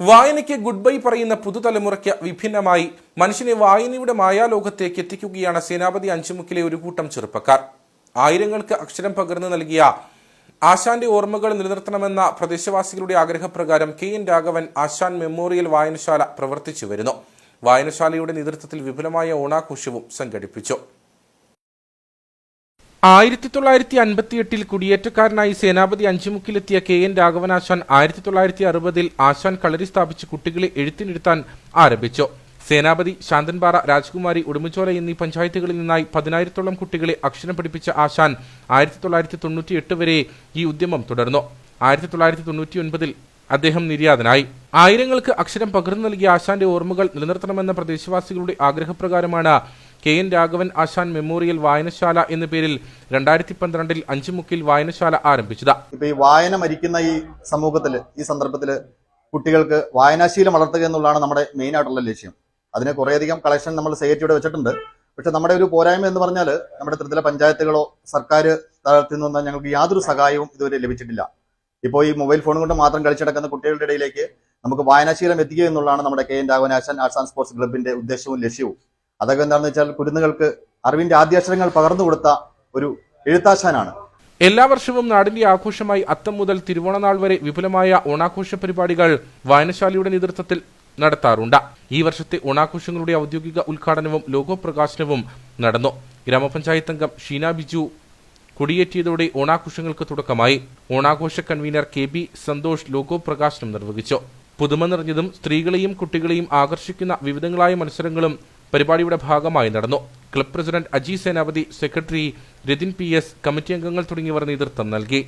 വായനയ്ക്ക് good bye പറയുന്ന പുതുതലമുറയ്ക്ക് വിഭിന്നമായി മനുഷ്യനെ വായനയുടെ മായാലോകത്തേക്ക് എത്തിക്കുകയാണ് സേനാപതി അഞ്ചുമുക്കിലെ ഒരു കൂട്ടം ചെറുപ്പക്കാർ. ആയിരങ്ങൾക്ക് അക്ഷരം പകർന്നു നൽകിയ ആശാന്റെ ഓർമ്മകൾ നിലനിർത്തണമെന്ന പ്രദേശവാസികളുടെ ആഗ്രഹപ്രകാരം K N Raghavan Ashan memorial വായനശാല പ്രവർത്തിച്ചു വരുന്നു. വായനശാലയുടെ നേതൃത്വത്തിൽ വിപുലമായ ഓണാഘോഷവും സംഘടിപ്പിച്ചു. ആയിരത്തി തൊള്ളായിരത്തി അൻപത്തിയെട്ടിൽ കുടിയേറ്റക്കാരനായി സേനാപതി അഞ്ചുമുക്കിലെത്തിയ കെ എൻ രാഘവനാശാൻ ആയിരത്തി തൊള്ളായിരത്തി അറുപതിൽ ആശാൻ കളരി സ്ഥാപിച്ച് കുട്ടികളെ എഴുത്തിനിരുത്താൻ ആരംഭിച്ചു. സേനാപതി ശാന്തൻപാറ രാജ്കുമാരി ഉടുമ്പുചോല എന്നീ പഞ്ചായത്തുകളിൽ നിന്നായി പതിനായിരത്തോളം കുട്ടികളെ അക്ഷരം പഠിപ്പിച്ച ആശാൻ ആയിരത്തി തൊള്ളായിരത്തി തൊണ്ണൂറ്റി എട്ട് വരെ ഈ ഉദ്യമം തുടർന്നു. ആയിരത്തി തൊള്ളായിരത്തി തൊണ്ണൂറ്റി ഒൻപതിൽ അദ്ദേഹം നിര്യാതനായി. ആയിരങ്ങൾക്ക് അക്ഷരം പകർന്നു നൽകിയ ആശാന്റെ ഓർമ്മകൾ നിലനിർത്തണമെന്ന പ്രദേശവാസികളുടെ ആഗ്രഹപ്രകാരമാണ് K N Raghavan Ashan memorial വായനശാല എന്ന പേരിൽ രണ്ടായിരത്തി പന്ത്രണ്ടിൽ അഞ്ചുമുക്കിൽ വായനശാല ആരംഭിച്ചത്. ഇപ്പൊ ഈ വായന മരിക്കുന്ന ഈ സമൂഹത്തിൽ ഈ സന്ദർഭത്തിൽ കുട്ടികൾക്ക് വായനാശീലം വളർത്തുക എന്നുള്ളതാണ് നമ്മുടെ മെയിൻ ആയിട്ടുള്ള ലക്ഷ്യം. അതിന് കുറേയധികം കളക്ഷൻ നമ്മൾ സൊസൈറ്റിയുടെ വെച്ചിട്ടുണ്ട്. പക്ഷെ നമ്മുടെ ഒരു പോരായ്മ എന്ന് പറഞ്ഞാൽ നമ്മുടെ ത്രിതല പഞ്ചായത്തുകളോ സർക്കാർ തലത്തിൽ നിന്നോ ഞങ്ങൾക്ക് യാതൊരു സഹായവും ഇതുവരെ ലഭിച്ചിട്ടില്ല. ഇപ്പോൾ ഈ മൊബൈൽ ഫോൺ കൊണ്ട് മാത്രം കളിച്ചടക്കുന്ന കുട്ടികളുടെ ഇടയിലേക്ക് നമുക്ക് വായനാശീലം എത്തിക്കുക എന്നുള്ളതാണ് നമ്മുടെ K N Raghavanashan arts and sports ക്ലബിന്റെ ഉദ്ദേശവും ലക്ഷ്യവും. അതൊക്കെ എന്താണെന്ന് വെച്ചാൽ കുരുന്നുകൾക്ക് അറിവിന്റെ ആദ്യാക്ഷരങ്ങൾ പകർന്നു കൊടുത്ത ഒരു എഴുത്താശാനാണ്. എല്ലാ വർഷവും നാടിന്റെ ആഘോഷമായി അത്തം മുതൽ തിരുവോണനാൾ വരെ വിപുലമായ ഓണാഘോഷ പരിപാടികൾ വായനശാലയുടെ നേതൃത്വത്തിൽ നടത്താറുണ്ട്. ഈ വർഷത്തെ ഓണാഘോഷങ്ങളുടെ ഔദ്യോഗിക ഉദ്ഘാടനവും ലോഗോ പ്രകാശനവും നടന്നു. ഗ്രാമപഞ്ചായത്ത് അംഗം ഷീന ബിജു കൊടിയേറ്റിയതോടെ ഓണാഘോഷങ്ങൾക്ക് തുടക്കമായി. ഓണാഘോഷ convener K B Santhosh logo പ്രകാശനം നിർവഹിച്ചു. പുതുമ നിറഞ്ഞതും സ്ത്രീകളെയും കുട്ടികളെയും ആകർഷിക്കുന്ന വിവിധങ്ങളായ മത്സരങ്ങളും പരിപാടിയുടെ ഭാഗമായി നടന്നു. Club president Aji Senapathi secretary Rathin P S committee അംഗങ്ങൾ തുടങ്ങിയവർ നേതൃത്വം നൽകി.